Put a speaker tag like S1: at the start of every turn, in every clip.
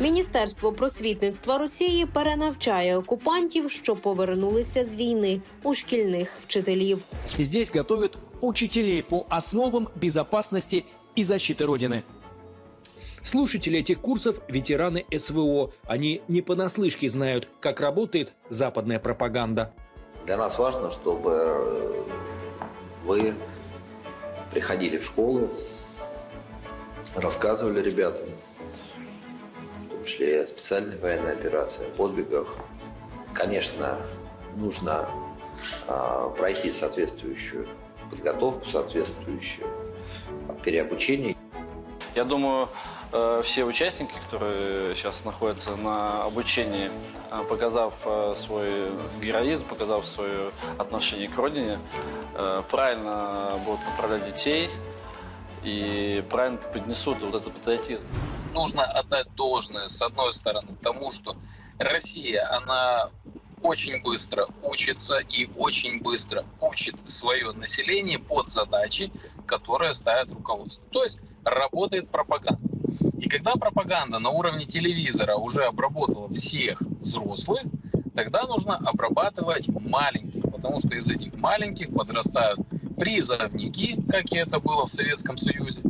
S1: Міністерство просвітництва Росії перенавчає окупантів, що повернулися з війни у шкільних вчителів.
S2: Здесь готовят учителей по основам безопасности и защиты Родины. Слушатели этих курсов – ветераны СВО. Они не понаслышке знают, как работает западная пропаганда.
S3: Для нас важно, чтобы э, вы приходили в школу, рассказывали ребятам, в том числе специальной военной операции, о подвигах. Конечно, нужно а, пройти соответствующую подготовку, соответствующее переобучение.
S4: Я думаю, э, все участники, которые сейчас находятся на обучении, э, показав э, свой героизм, показав свое отношение к родине, э, правильно будут направлять детей и правильно поднесут вот этот патриотизм.
S5: Нужно отдать должное, с одной стороны, тому, что Россия, она очень быстро учится и очень быстро учит свое население под задачи, которые ставит руководство. То есть работает пропаганда. И когда пропаганда на уровне телевизора уже обработала всех взрослых, тогда нужно обрабатывать маленьких, потому что из этих маленьких подрастают призывники, как и это было в Советском Союзе,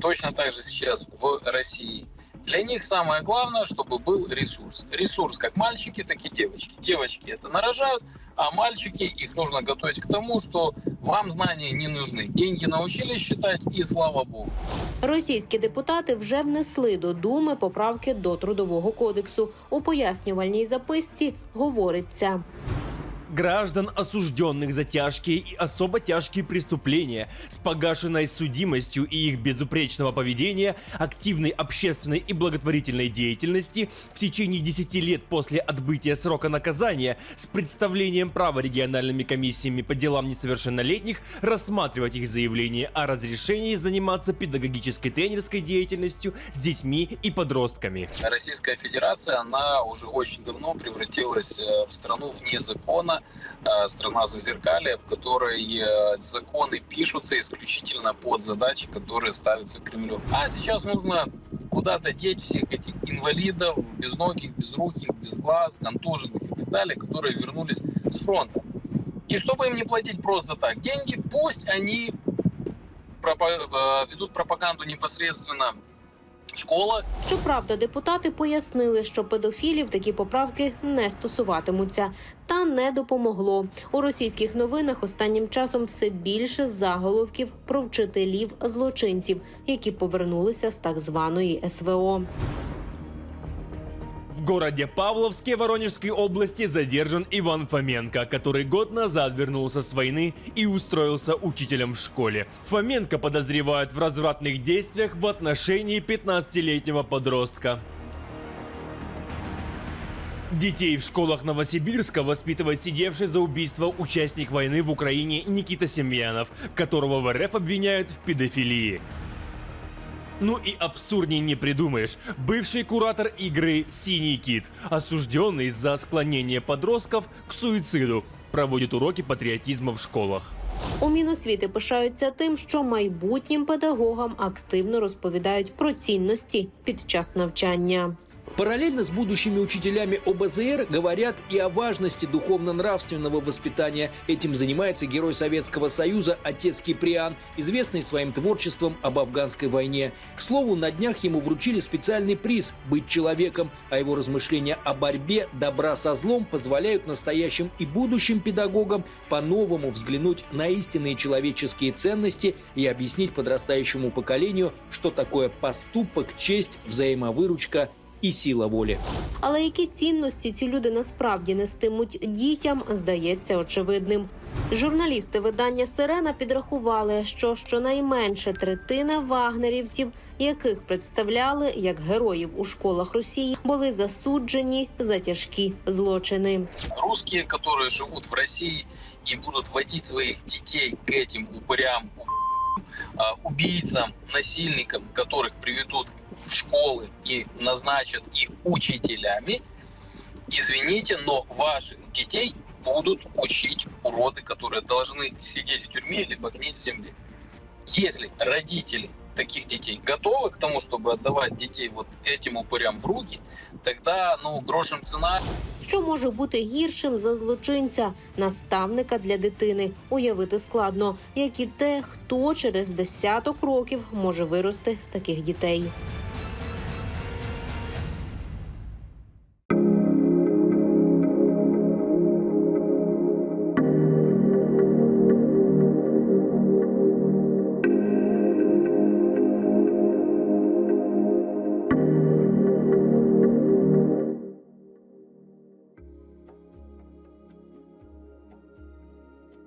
S5: точно так же сейчас в России. Для них самое главное, чтобы был ресурс. Ресурс как мальчики, так и девочки. Девочки это нарожают, а мальчики, их нужно готовить к тому, что вам знания не нужны. Деньги научились считать, и слава богу.
S1: Російські депутати вже внесли до думи поправки до трудового кодексу. У пояснювальній записці говориться.
S6: Граждан, осужденных за тяжкие и особо тяжкие преступления, с погашенной судимостью и их безупречного поведения, активной общественной и благотворительной деятельности в течение 10 лет после отбытия срока наказания с представлением права региональными комиссиями по делам несовершеннолетних рассматривать их заявление о разрешении заниматься педагогической тренерской деятельностью с детьми и подростками.
S5: Российская Федерация, она уже очень давно превратилась э, в страну вне закона, страна зазеркалья, в которой э, законы пишутся исключительно под задачи, которые ставятся Кремлем. А сейчас нужно куда-то деть всех этих инвалидов, безногих, безруких, без глаз, контуженных и так далее, которые вернулись с фронта. И чтобы им не платить просто так деньги, пусть они пропа- э, ведут пропаганду непосредственно в школах,
S1: Щоправда, депутати пояснили, що педофілів такі поправки не стосуватимуться. Та не допомогло. У російських новинах останнім часом все більше заголовків про вчителів злочинців, які повернулися з так званої СВО.
S6: Городе Павловске Воронежской области задержан Иван Фоменко, который год назад вернулся с войны и устроился учителем в школе. Фоменко подозревают в развратных действиях в отношении 15-летнего подростка. Детей в школах Новосибирска воспитывает сидевший за убийство участник войны в Украине Никита Семьянов, которого в РФ обвиняют в педофилии. Ну и абсурдней не придумаешь. Бывший куратор игры «Синий кит», осужденный за склонение подростков к суициду, проводит уроки патриотизма в школах.
S1: У Міносвіти пишаються тим, що майбутнім педагогам активно розповідають про цінності під час навчання.
S2: Параллельно с будущими учителями ОБЗР говорят и о важности духовно-нравственного воспитания. Этим занимается герой Советского Союза отец Киприан, известный своим творчеством об афганской войне. К слову, на днях ему вручили специальный приз «Быть человеком», а его размышления о борьбе добра со злом позволяют настоящим и будущим педагогам по-новому взглянуть на истинные человеческие ценности и объяснить подрастающему поколению, что такое поступок, честь, взаимовыручка и сила воли.
S1: Але які цінності ці люди насправді нестимуть дітям, здається очевидним. Журналісти видання Сирена підрахували, що щонайменше третина вагнерівців, яких представляли як героїв у школах Росії, були засуджені за тяжкі злочини.
S5: русские, которые живут в России и будут водить своих детей к этим упырям, у- а, убийцам, насильникам, которых приведут в школы и назначат их учителями, извините, но ваших детей будут учить уроды, которые должны сидеть в тюрьме либо гнить в земле. Если родители таких детей готовы к тому, чтобы отдавать детей вот этим упырям в руки, тогда, ну, грошем цена.
S1: Що може бути гіршим за злочинця, наставника для дитини? Уявити складно, як і те, хто через десяток років може вирости з таких дітей.